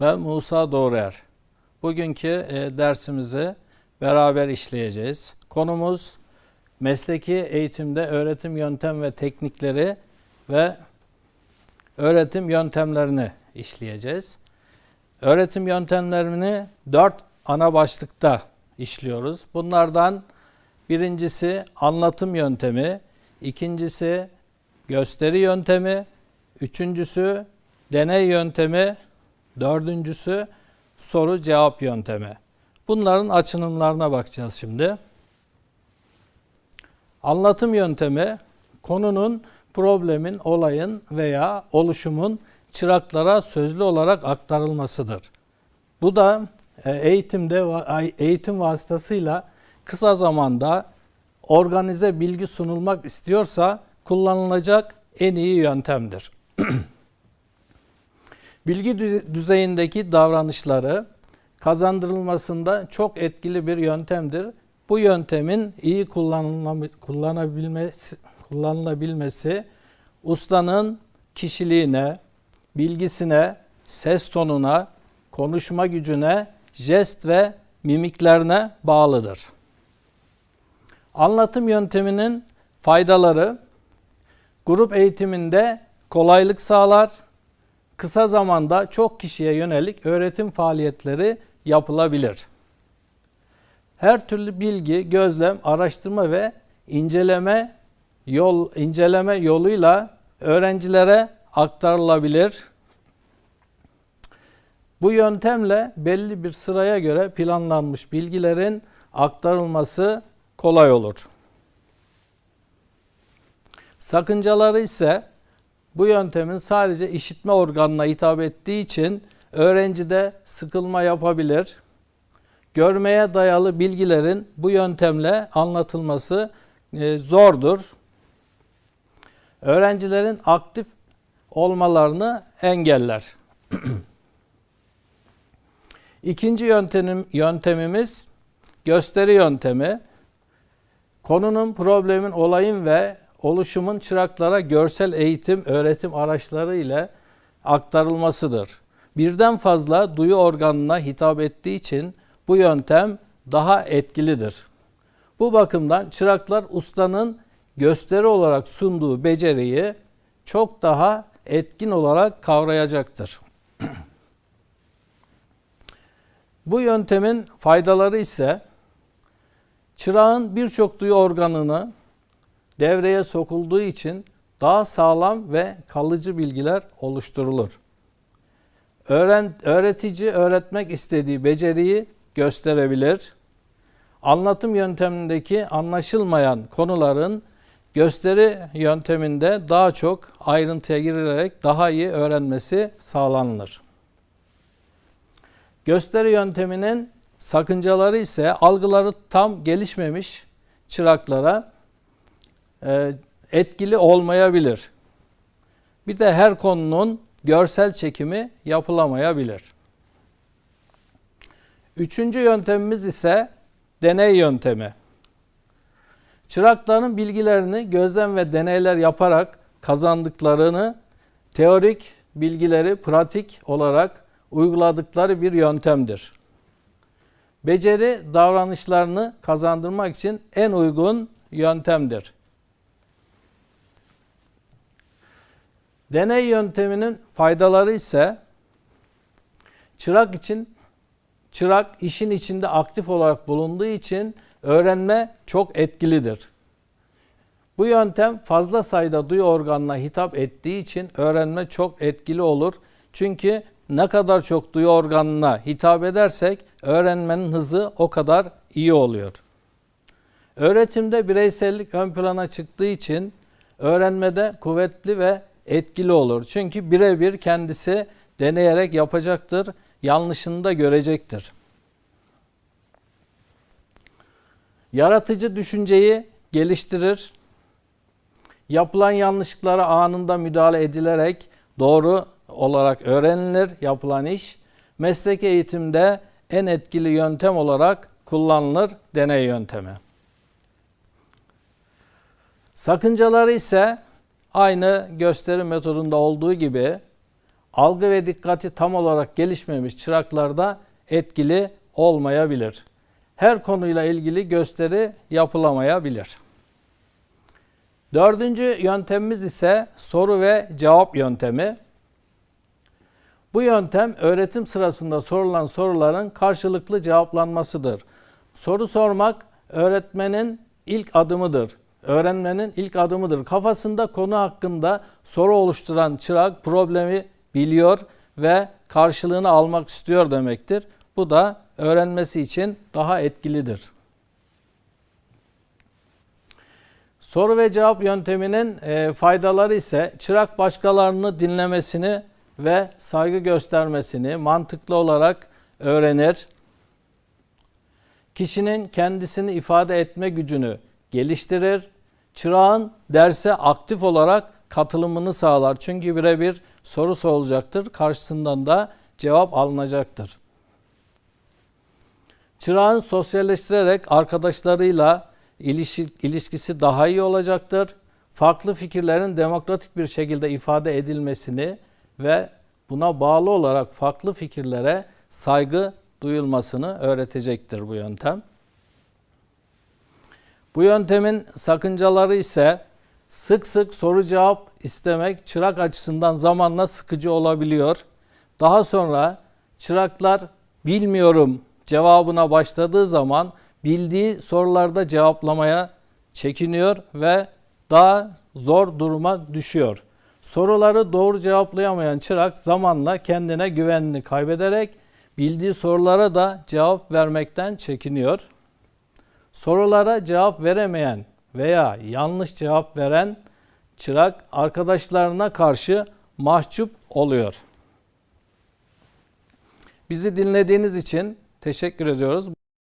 Ben Musa Doğruer. Bugünkü e, dersimizi beraber işleyeceğiz. Konumuz mesleki eğitimde öğretim yöntem ve teknikleri ve öğretim yöntemlerini işleyeceğiz. Öğretim yöntemlerini dört ana başlıkta işliyoruz. Bunlardan birincisi anlatım yöntemi, ikincisi gösteri yöntemi, üçüncüsü deney yöntemi, dördüncüsü soru cevap yöntemi. Bunların açılımlarına bakacağız şimdi. Anlatım yöntemi konunun, problemin, olayın veya oluşumun çıraklara sözlü olarak aktarılmasıdır. Bu da e, eğitimde eğitim vasıtasıyla kısa zamanda organize bilgi sunulmak istiyorsa kullanılacak en iyi yöntemdir. Bilgi düzeyindeki davranışları kazandırılmasında çok etkili bir yöntemdir. Bu yöntemin iyi kullanabilmesi, kullanılabilmesi ustanın kişiliğine, bilgisine, ses tonuna, konuşma gücüne, jest ve mimiklerine bağlıdır. Anlatım yönteminin faydaları grup eğitiminde kolaylık sağlar, kısa zamanda çok kişiye yönelik öğretim faaliyetleri yapılabilir. Her türlü bilgi, gözlem, araştırma ve inceleme yol inceleme yoluyla öğrencilere aktarılabilir. Bu yöntemle belli bir sıraya göre planlanmış bilgilerin aktarılması kolay olur. Sakıncaları ise bu yöntemin sadece işitme organına hitap ettiği için öğrencide sıkılma yapabilir. Görmeye dayalı bilgilerin bu yöntemle anlatılması e, zordur. Öğrencilerin aktif olmalarını engeller. İkinci yöntemim, yöntemimiz gösteri yöntemi. Konunun, problemin, olayın ve oluşumun çıraklara görsel eğitim, öğretim araçları ile aktarılmasıdır. Birden fazla duyu organına hitap ettiği için bu yöntem daha etkilidir. Bu bakımdan çıraklar ustanın gösteri olarak sunduğu beceriyi çok daha etkin olarak kavrayacaktır. Bu yöntemin faydaları ise çırağın birçok duyu organını devreye sokulduğu için daha sağlam ve kalıcı bilgiler oluşturulur. Öğren, öğretici öğretmek istediği beceriyi gösterebilir. Anlatım yöntemindeki anlaşılmayan konuların gösteri yönteminde daha çok ayrıntıya girerek daha iyi öğrenmesi sağlanılır. Gösteri yönteminin sakıncaları ise algıları tam gelişmemiş çıraklara etkili olmayabilir. Bir de her konunun görsel çekimi yapılamayabilir. Üçüncü yöntemimiz ise deney yöntemi. Çırakların bilgilerini gözlem ve deneyler yaparak kazandıklarını teorik bilgileri pratik olarak uyguladıkları bir yöntemdir. Beceri davranışlarını kazandırmak için en uygun yöntemdir. Deney yönteminin faydaları ise çırak için çırak işin içinde aktif olarak bulunduğu için öğrenme çok etkilidir. Bu yöntem fazla sayıda duyu organına hitap ettiği için öğrenme çok etkili olur. Çünkü ne kadar çok duyu organına hitap edersek öğrenmenin hızı o kadar iyi oluyor. Öğretimde bireysellik ön plana çıktığı için öğrenmede kuvvetli ve etkili olur. Çünkü birebir kendisi deneyerek yapacaktır, yanlışını da görecektir. Yaratıcı düşünceyi geliştirir. Yapılan yanlışlıklara anında müdahale edilerek doğru olarak öğrenilir yapılan iş. Meslek eğitimde en etkili yöntem olarak kullanılır deney yöntemi. Sakıncaları ise aynı gösteri metodunda olduğu gibi algı ve dikkati tam olarak gelişmemiş çıraklarda etkili olmayabilir. Her konuyla ilgili gösteri yapılamayabilir. Dördüncü yöntemimiz ise soru ve cevap yöntemi. Bu yöntem öğretim sırasında sorulan soruların karşılıklı cevaplanmasıdır. Soru sormak öğretmenin ilk adımıdır. Öğrenmenin ilk adımıdır. Kafasında konu hakkında soru oluşturan çırak problemi biliyor ve karşılığını almak istiyor demektir. Bu da öğrenmesi için daha etkilidir. Soru ve cevap yönteminin e, faydaları ise çırak başkalarını dinlemesini ve saygı göstermesini mantıklı olarak öğrenir. Kişinin kendisini ifade etme gücünü geliştirir. Çırağın derse aktif olarak katılımını sağlar. Çünkü birebir soru sorulacaktır. Karşısından da cevap alınacaktır. Çırağın sosyalleştirerek arkadaşlarıyla ilişki, ilişkisi daha iyi olacaktır. Farklı fikirlerin demokratik bir şekilde ifade edilmesini ve buna bağlı olarak farklı fikirlere saygı duyulmasını öğretecektir bu yöntem. Bu yöntemin sakıncaları ise sık sık soru cevap istemek çırak açısından zamanla sıkıcı olabiliyor. Daha sonra çıraklar bilmiyorum cevabına başladığı zaman bildiği sorularda cevaplamaya çekiniyor ve daha zor duruma düşüyor. Soruları doğru cevaplayamayan çırak zamanla kendine güvenini kaybederek bildiği sorulara da cevap vermekten çekiniyor. Sorulara cevap veremeyen veya yanlış cevap veren çırak arkadaşlarına karşı mahcup oluyor. Bizi dinlediğiniz için teşekkür ediyoruz.